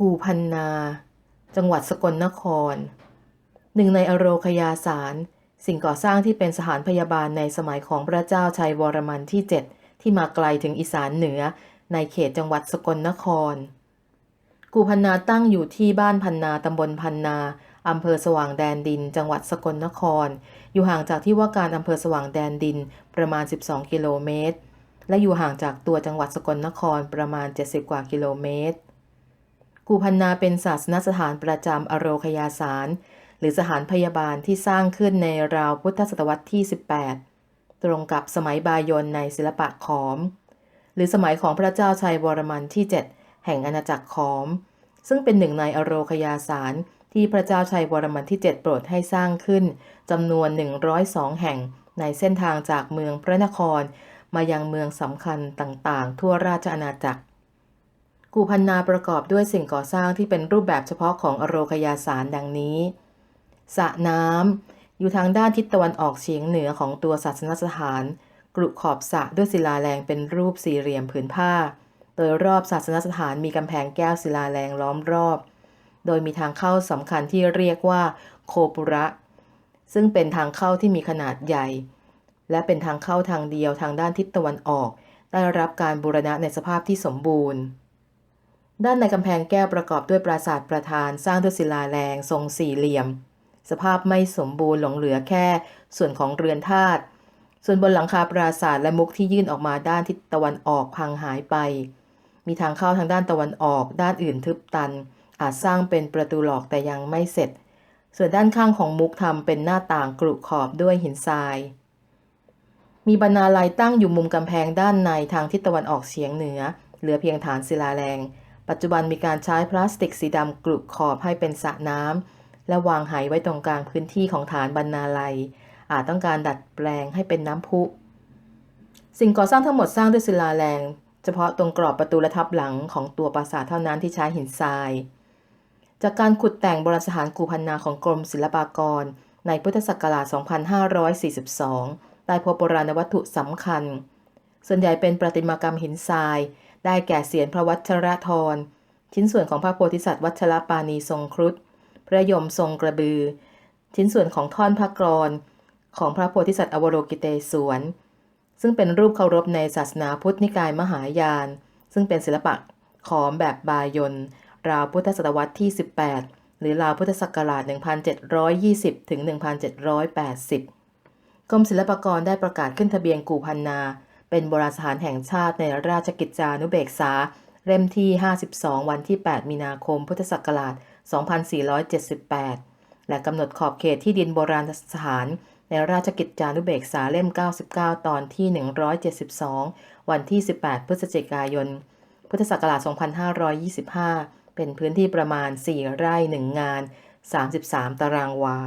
กูพันนา จังหวัดสกลนคร หนึ่งในอโรคยาสาร สิ่งก่อสร้างที่เป็นสถานพยาบาลในสมัยของพระเจ้าชัยวรมันที่ 7 ที่มาไกลถึงอีสานเหนือ ในเขตจังหวัดสกลนคร กูพันนาตั้งอยู่ที่บ้านพันนาตำบลพันนาอำเภอสว่างแดนดิน จังหวัดสกลนคร อยู่ห่างจากที่ว่าการอำเภอสว่างแดนดินประมาณ 12 กิโลเมตร และอยู่ห่างจากตัวจังหวัดสกลนครประมาณ 70 กว่ากิโลเมตร กูพันนาเป็นศาสนสถานประจำอโรคยาสาร หรือสถานพยาบาลที่สร้างขึ้นในราวพุทธศตวรรษที่ 18 ตรงกับสมัยบายนในศิลปะขอม หรือสมัยของพระเจ้าชัยวรมันที่ 7 แห่งอาณาจักรขอม ซึ่งเป็นหนึ่งในอโรคยาสารที่พระเจ้าชัยวรมันที่ 7 โปรดให้สร้างขึ้นจำนวน 102 แห่งในเส้นทางจากเมืองพระนคร มายังเมืองสำคัญต่างๆ ทั่วราชอาณาจักร กูพันนาประกอบด้วยสิ่งก่อสร้างที่เป็นรูปแบบเฉพาะของอโรคยาสารดังนี้สระน้ำอยู่ทางด้านทิศตะวันออกเฉียงเหนือของตัวศาสนสถาน กรุขอบสระด้วยศิลาแรงเป็นรูปสี่เหลี่ยมผืนผ้า โดยรอบศาสนสถานมีกำแพงแก้วศิลาแรงล้อมรอบ โดยมีทางเข้าสำคัญที่เรียกว่าโคปุระ ซึ่งเป็นทางเข้าที่มีขนาดใหญ่ และเป็นทางเข้าทางเดียวทางด้านทิศตะวันออก ได้รับการบูรณะในสภาพที่สมบูรณ์ ด้านในกำแพงแก้วประกอบด้วยปราสาทประธานสร้างด้วยศิลาแรงทรงสี่เหลี่ยม สภาพไม่สมบูรณ์หลงเหลือแค่ ส่วนของเรือนธาตุส่วนบนหลังคาปราสาทและมุกที่ยื่นออกมาด้านทิศตะวันออกพังหายไป มีทางเข้าทางด้านตะวันออก ด้านอื่นทึบตัน อาจสร้างเป็นประตูหลอกแต่ยังไม่เสร็จ ส่วนด้านข้างของมุกทำเป็นหน้าต่างกรุขอบด้วยหินทราย มีบรรณาลัยตั้งอยู่มุมกำแพงด้านในทางทิศตะวันออกเฉียงเหนือ เหลือเพียงฐานศิลาแรง ปัจจุบันมีการใช้พลาสติกสีดำกรุขอบให้เป็นสระน้ำและวางไหไว้ตรงกลางพื้นที่ของฐานบรรณาลัย อาจต้องการดัดแปลงให้เป็นน้ำพุ สิ่งก่อสร้างทั้งหมดสร้างด้วยศิลาแรง เฉพาะตรงกรอบประตูและทับหลังของตัวปราสาทเท่านั้นที่ใช้หินทราย จากการขุดแต่งโบราณสถานกูพันนาของกรมศิลปากร ในพุทธศักราช 2542 ได้พบโบราณวัตถุสำคัญ ส่วนใหญ่เป็นประติมากรรมหินทราย ได้แก่เสียนพระวัชรธรชิ้นส่วนของพระโพธิสัตว์วัชรปานีทรงครุฑพระยมทรงกระบือ ชิ้นส่วนของท่อนพระกรอน ของพระโพธิสัตว์อวโรกิเตศวรซึ่งเป็นรูปเคารพในศาสนาพุทธนิกายมหายาน ซึ่งเป็นศิลปะขอมแบบบายนราวพุทธศตวรรษที่ 18 หรือราวพุทธศักราช 1720 ถึง 1780 กรมศิลปากรได้ประกาศขึ้นทะเบียนกูพันนา เป็นโบราณสถานแห่งชาติในราชกิจจานุเบกษา เล่มที่ 52 วันที่ 8 มีนาคม พุทธศักราช 2478 และกำหนดขอบเขตที่ดินโบราณสถานในราชกิจจานุเบกษาเล่ม 99 ตอนที่ 172 วันที่ 18 พฤศจิกายน พุทธศักราช 2525 เป็นพื้นที่ประมาณ 4 ไร่ 1 งาน 33 ตารางวา